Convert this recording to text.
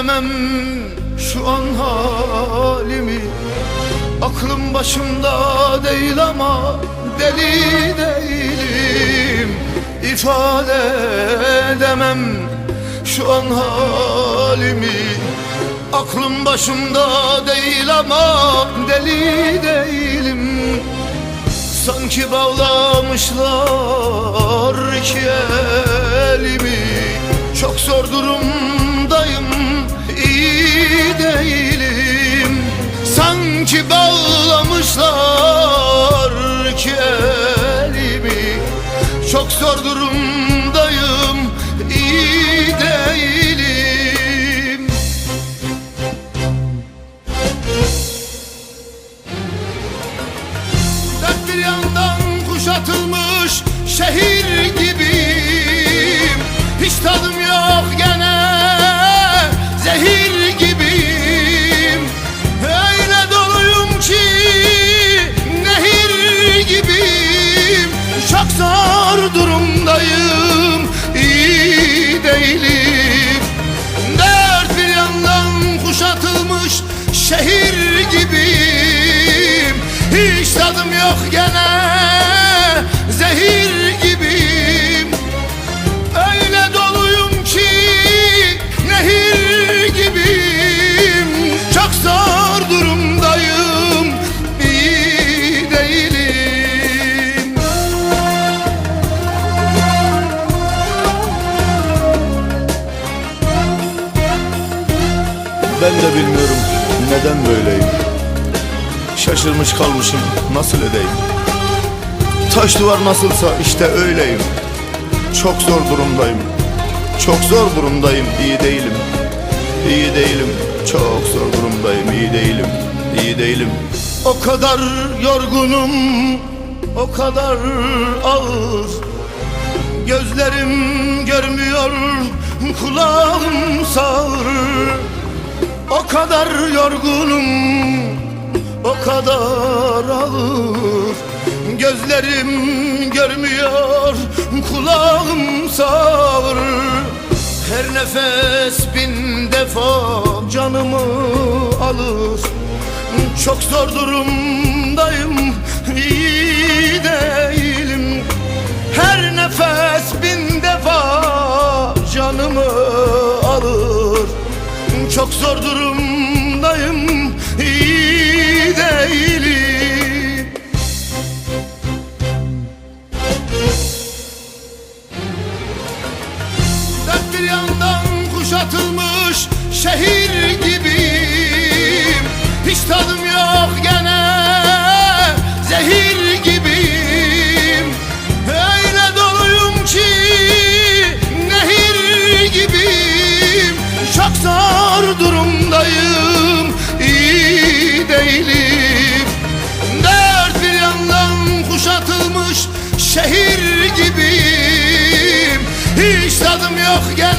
edemem şu an halimi. Aklım başımda değil ama deli değilim. İfade edemem şu an halimi. Aklım başımda değil ama deli değilim. Sanki bağlamışlar iki elimi. Çok zor durumdayım zor durumdayım iyi değilim. Dört bir yandan kuşatılmış şehir gibiyim şehir gibiyim. Hiç tadım yok gene zehir gibiyim. Öyle doluyum ki nehir gibiyim. Çok zor durumdayım iyi değilim. Ben de bilmiyorum neden böyleyim? Şaşırmış kalmışım nasıl edeyim? Taş duvar nasılsa işte öyleyim. Çok zor durumdayım. Çok zor durumdayım iyi değilim. İyi değilim Çok zor durumdayım iyi değilim İyi değilim. O kadar yorgunum, o kadar ağır. Gözlerim görmüyor, kulağım kadar yorgunum, o kadar ağır. Gözlerim görmüyor, kulağım sağır. Her nefes bin defa canımı alır. Çok zor durumdayım iyi Çok zor durumdayım şehir